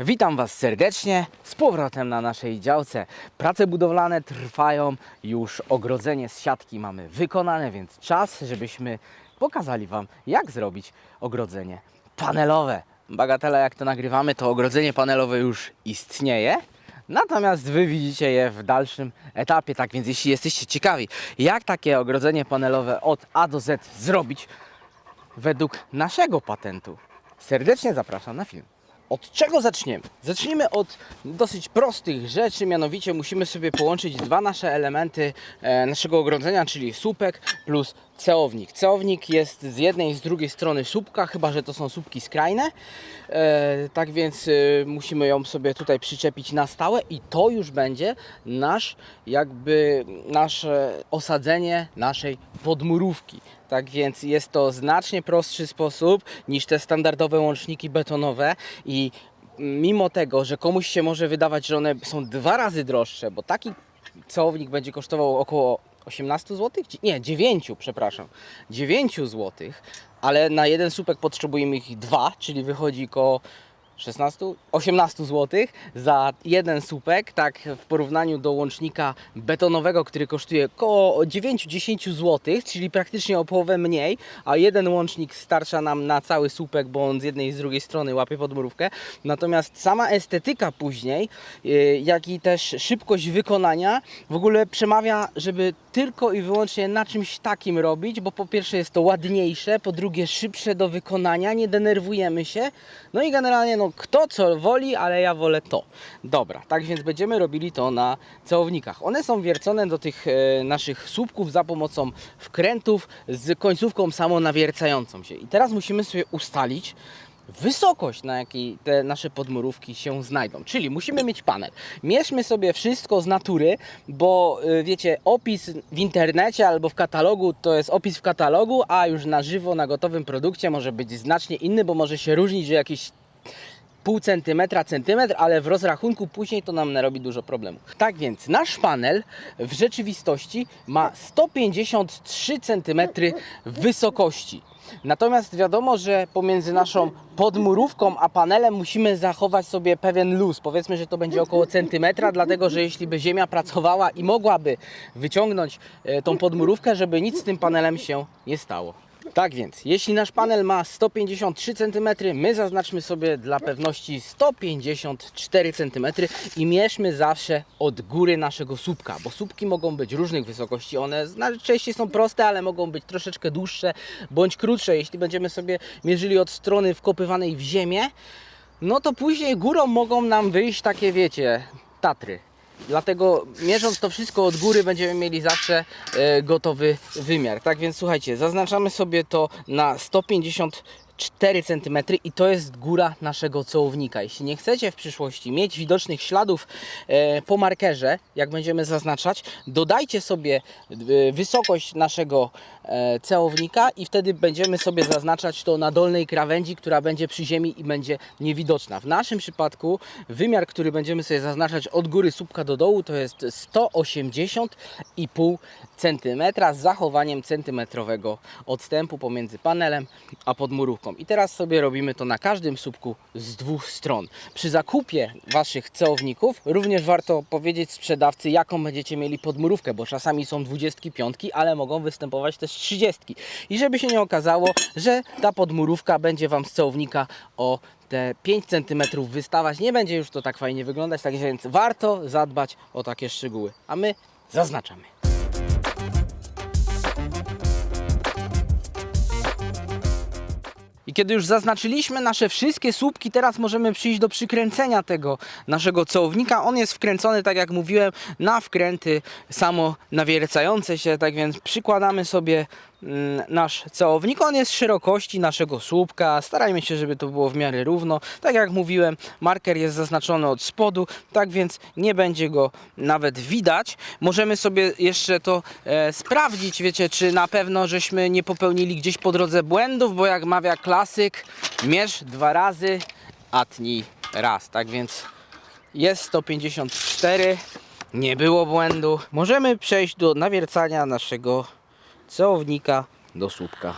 Witam Was serdecznie z powrotem na naszej działce. Prace budowlane trwają, już ogrodzenie z siatki mamy wykonane, więc czas, żebyśmy pokazali Wam, jak zrobić ogrodzenie panelowe. Bagatela, jak to nagrywamy, to ogrodzenie panelowe już istnieje. Natomiast Wy widzicie je w dalszym etapie, tak więc jeśli jesteście ciekawi, jak takie ogrodzenie panelowe od A do Z zrobić według naszego patentu, serdecznie zapraszam na film. Od czego zaczniemy? Zacznijmy od dosyć prostych rzeczy, mianowicie musimy sobie połączyć dwa nasze elementy e, naszego ogrodzenia, czyli słupek plus ceownik. Ceownik jest z jednej i z drugiej strony słupka, chyba że to są słupki skrajne. E, tak więc e, musimy ją sobie tutaj przyczepić na stałe i to już będzie nasz jakby nasze osadzenie naszej podmurówki. Tak więc jest to znacznie prostszy sposób niż te standardowe łączniki betonowe i mimo tego, że komuś się może wydawać, że one są dwa razy droższe, bo taki ceownik będzie kosztował około 18 zł? Nie, 9, przepraszam. 9 zł, ale na jeden słupek potrzebujemy ich dwa, czyli wychodzi koło 16, 18 zł za jeden słupek, tak w porównaniu do łącznika betonowego, który kosztuje około 9-10 zł, czyli praktycznie o połowę mniej, a jeden łącznik starcza nam na cały słupek, bo on z jednej i z drugiej strony łapie podmurówkę. Natomiast sama estetyka później, yy, jak i też szybkość wykonania w ogóle przemawia, żeby tylko i wyłącznie na czymś takim robić, bo po pierwsze jest to ładniejsze, po drugie szybsze do wykonania, nie denerwujemy się. No i generalnie no kto co woli, ale ja wolę to. Dobra, tak więc będziemy robili to na ceownikach. One są wiercone do tych e, naszych słupków za pomocą wkrętów z końcówką samonawiercającą się. I teraz musimy sobie ustalić wysokość, na jakiej te nasze podmurówki się znajdą. Czyli musimy mieć panel. Mierzmy sobie wszystko z natury, bo y, wiecie, opis w internecie albo w katalogu to jest opis w katalogu, a już na żywo, na gotowym produkcie może być znacznie inny, bo może się różnić, że jakiś pół centymetra, centymetr, ale w rozrachunku później to nam narobi dużo problemów. Tak więc nasz panel w rzeczywistości ma 153 cm wysokości. Natomiast wiadomo, że pomiędzy naszą podmurówką a panelem musimy zachować sobie pewien luz. Powiedzmy, że to będzie około centymetra, dlatego że jeśli by ziemia pracowała i mogłaby wyciągnąć e, tą podmurówkę, żeby nic z tym panelem się nie stało. Tak więc, jeśli nasz panel ma 153 cm, my zaznaczmy sobie dla pewności 154 cm i mierzmy zawsze od góry naszego słupka, bo słupki mogą być różnych wysokości. One najczęściej są proste, ale mogą być troszeczkę dłuższe bądź krótsze. Jeśli będziemy sobie mierzyli od strony wkopywanej w ziemię, no to później górą mogą nam wyjść takie, wiecie, Tatry. Dlatego mierząc to wszystko od góry będziemy mieli zawsze e, gotowy wymiar. Tak więc słuchajcie, zaznaczamy sobie to na 154 cm i to jest góra naszego cołownika. Jeśli nie chcecie w przyszłości mieć widocznych śladów e, po markerze, jak będziemy zaznaczać, dodajcie sobie e, wysokość naszego e, ceownika i wtedy będziemy sobie zaznaczać to na dolnej krawędzi, która będzie przy ziemi i będzie niewidoczna. W naszym przypadku wymiar, który będziemy sobie zaznaczać od góry słupka do dołu to jest 180,5 cm z zachowaniem centymetrowego odstępu pomiędzy panelem a podmurówką. I teraz sobie robimy to na każdym słupku z dwóch stron. Przy zakupie Waszych ceowników również warto powiedzieć sprzedawcy, jaką będziecie mieli podmurówkę, bo czasami są 25, ale mogą występować też 30. I żeby się nie okazało, że ta podmurówka będzie Wam z ceownika o te 5 cm wystawać, nie będzie już to tak fajnie wyglądać, tak więc warto zadbać o takie szczegóły. A my zaznaczamy. Kiedy już zaznaczyliśmy nasze wszystkie słupki, teraz możemy przyjść do przykręcenia tego naszego cołownika. On jest wkręcony, tak jak mówiłem, na wkręty samo nawiercające się, tak więc przykładamy sobie nasz całownik. On jest szerokości naszego słupka. Starajmy się, żeby to było w miarę równo. Tak jak mówiłem, marker jest zaznaczony od spodu, tak więc nie będzie go nawet widać. Możemy sobie jeszcze to e, sprawdzić, wiecie, czy na pewno żeśmy nie popełnili gdzieś po drodze błędów, bo jak mawia klasyk, mierz dwa razy, a tnij raz. Tak więc jest 154. Nie było błędu. Możemy przejść do nawiercania naszego ceownika do słupka.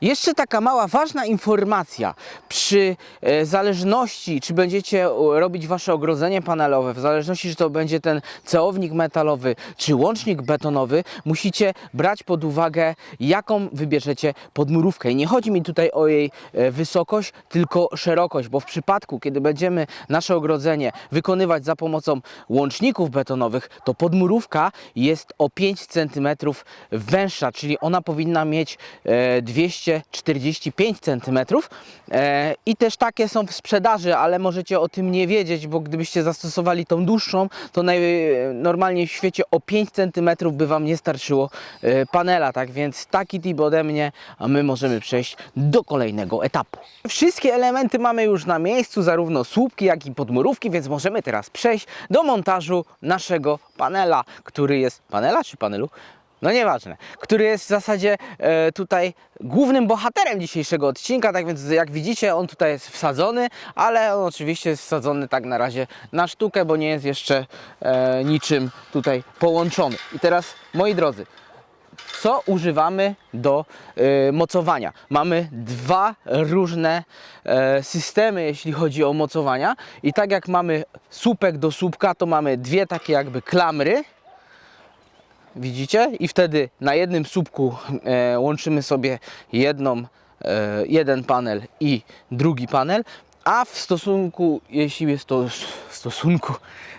Jeszcze taka mała ważna informacja. Przy e, zależności, czy będziecie e, robić wasze ogrodzenie panelowe, w zależności, czy to będzie ten ceownik metalowy, czy łącznik betonowy, musicie brać pod uwagę, jaką wybierzecie podmurówkę. I nie chodzi mi tutaj o jej e, wysokość, tylko szerokość, bo w przypadku, kiedy będziemy nasze ogrodzenie wykonywać za pomocą łączników betonowych, to podmurówka jest o 5 cm węższa, czyli ona powinna mieć e, 245 cm. E, I też takie są w sprzedaży, ale możecie o tym nie wiedzieć, bo gdybyście zastosowali tą dłuższą, to normalnie w świecie o 5 cm by Wam nie starczyło e, panela. Tak więc taki tip ode mnie, a my możemy przejść do kolejnego etapu. Wszystkie elementy mamy już na miejscu, zarówno słupki, jak i podmurówki, więc możemy teraz przejść do montażu naszego panela, który jest panela czy panelu? No nieważne, który jest w zasadzie e, tutaj głównym bohaterem dzisiejszego odcinka, tak więc jak widzicie on tutaj jest wsadzony, ale on oczywiście jest wsadzony tak na razie na sztukę, bo nie jest jeszcze e, niczym tutaj połączony. I teraz moi drodzy, co używamy do e, mocowania. Mamy dwa różne e, systemy, jeśli chodzi o mocowania. I tak jak mamy słupek do słupka, to mamy dwie takie jakby klamry. Widzicie? I wtedy na jednym słupku e, łączymy sobie jedną, e, jeden panel i drugi panel. A w stosunku, jeśli jest to w stosunku,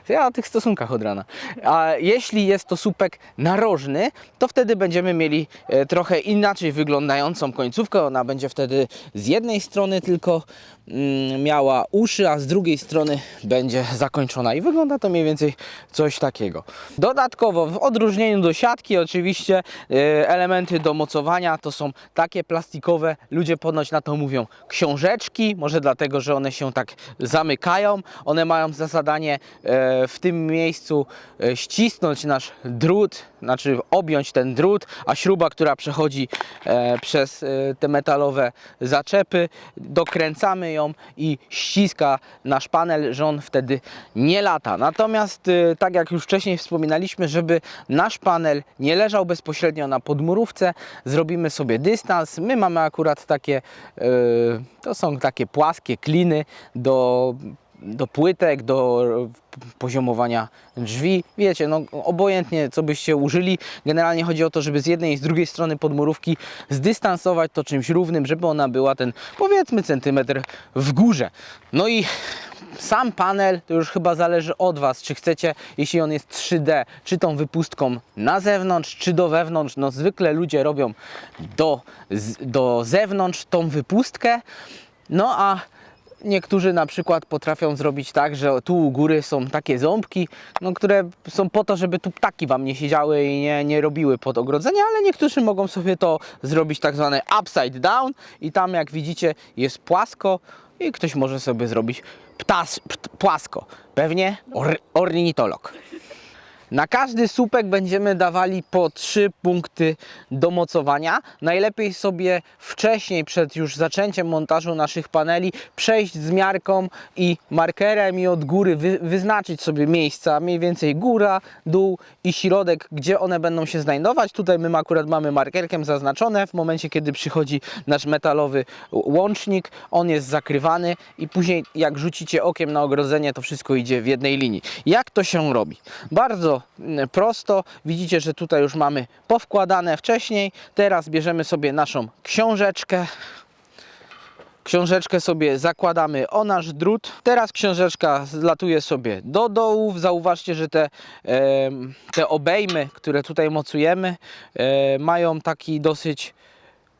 ja o tych stosunkach od rana. A jeśli jest to słupek narożny, to wtedy będziemy mieli e, trochę inaczej wyglądającą końcówkę. Ona będzie wtedy z jednej strony tylko mm, miała uszy, a z drugiej strony będzie zakończona. I wygląda to mniej więcej coś takiego. Dodatkowo, w odróżnieniu do siatki, oczywiście e, elementy do mocowania to są takie plastikowe, ludzie ponoć na to mówią książeczki, może dlatego, że one się tak zamykają. One mają za zadanie e, w tym miejscu e, ścisnąć nasz drut, znaczy objąć ten drut, a śruba, która przechodzi e, przez e, te metalowe zaczepy, dokręcamy ją i ściska nasz panel, że on wtedy nie lata. Natomiast, e, tak jak już wcześniej wspominaliśmy, żeby nasz panel nie leżał bezpośrednio na podmurówce, zrobimy sobie dystans. My mamy akurat takie, e, to są takie płaskie kliny do do płytek, do poziomowania drzwi. Wiecie, no obojętnie co byście użyli. Generalnie chodzi o to, żeby z jednej i z drugiej strony podmurówki zdystansować to czymś równym, żeby ona była ten powiedzmy centymetr w górze. No i sam panel to już chyba zależy od Was, czy chcecie, jeśli on jest 3D, czy tą wypustką na zewnątrz, czy do wewnątrz. No zwykle ludzie robią do, do zewnątrz tą wypustkę. No a Niektórzy na przykład potrafią zrobić tak, że tu u góry są takie ząbki, no, które są po to, żeby tu ptaki Wam nie siedziały i nie, nie robiły pod ogrodzenia, ale niektórzy mogą sobie to zrobić tak zwane upside down i tam jak widzicie jest płasko i ktoś może sobie zrobić ptas, pt, płasko. Pewnie or, ornitolog. Na każdy słupek będziemy dawali po 3 punkty do mocowania. Najlepiej sobie wcześniej, przed już zaczęciem montażu naszych paneli, przejść z miarką i markerem i od góry wy, wyznaczyć sobie miejsca, mniej więcej góra, dół i środek, gdzie one będą się znajdować. Tutaj my akurat mamy markerkiem zaznaczone. W momencie, kiedy przychodzi nasz metalowy łącznik, on jest zakrywany i później jak rzucicie okiem na ogrodzenie, to wszystko idzie w jednej linii. Jak to się robi? Bardzo mm, prosto. Widzicie, że tutaj już mamy powkładane wcześniej. Teraz bierzemy sobie naszą książeczkę. Książeczkę sobie zakładamy o nasz drut. Teraz książeczka zlatuje sobie do dołów. Zauważcie, że te, te obejmy, które tutaj mocujemy, e, mają taki dosyć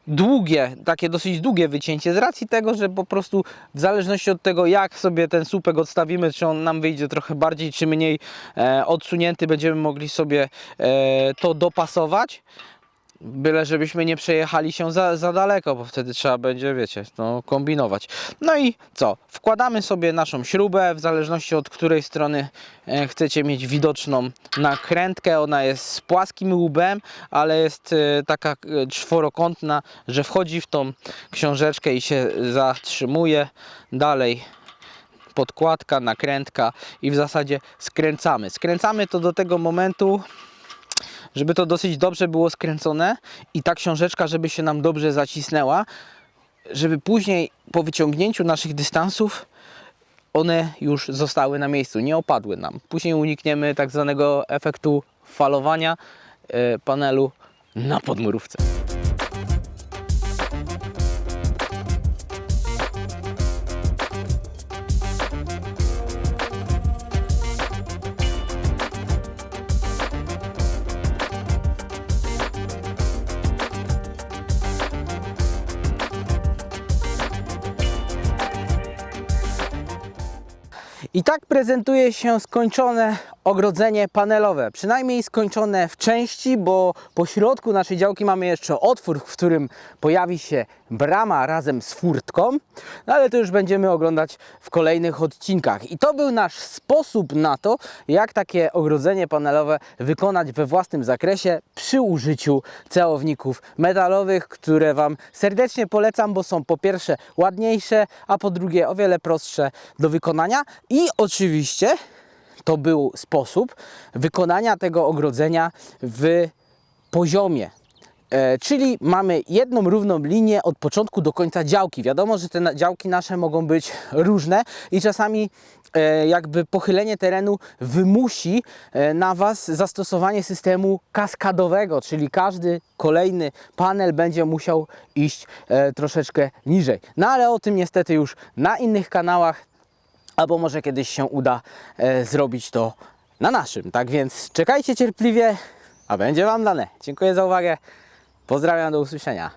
długie, takie dosyć długie wycięcie z racji tego, że po prostu w zależności od tego jak sobie ten słupek odstawimy, czy on nam wyjdzie trochę bardziej czy mniej e, odsunięty, będziemy mogli sobie e, to dopasować. Byle żebyśmy nie przejechali się za, za daleko, bo wtedy trzeba będzie, wiecie, no, kombinować. No i co? Wkładamy sobie naszą śrubę, w zależności od której strony e, chcecie mieć widoczną nakrętkę. Ona jest z płaskim łbem, ale jest e, taka e, czworokątna, że wchodzi w tą książeczkę i się zatrzymuje. Dalej podkładka, nakrętka i w zasadzie skręcamy. Skręcamy to do tego momentu, żeby to dosyć dobrze było skręcone i ta książeczka, żeby się nam dobrze zacisnęła, żeby później po wyciągnięciu naszych dystansów one już zostały na miejscu, nie opadły nam. Później unikniemy tak zwanego efektu falowania e, panelu na podmurówce. I tak prezentuje się skończone ogrodzenie panelowe. Przynajmniej skończone w części, bo po środku naszej działki mamy jeszcze otwór, w którym pojawi się brama razem z furtką. No ale to już będziemy oglądać w kolejnych odcinkach. I to był nasz sposób na to, jak takie ogrodzenie panelowe wykonać we własnym zakresie przy użyciu ceowników metalowych, które Wam serdecznie polecam, bo są po pierwsze ładniejsze, a po drugie o wiele prostsze do wykonania. I oczywiście to był sposób wykonania tego ogrodzenia w poziomie. E, czyli mamy jedną równą linię od początku do końca działki. Wiadomo, że te działki nasze mogą być różne i czasami e, jakby pochylenie terenu wymusi e, na Was zastosowanie systemu kaskadowego, czyli każdy kolejny panel będzie musiał iść troszeczkę niżej. No ale o tym niestety już na innych kanałach albo może kiedyś się uda e, zrobić to na naszym. Tak więc czekajcie cierpliwie, a będzie Wam dane. Dziękuję za uwagę. Pozdrawiam, do usłyszenia.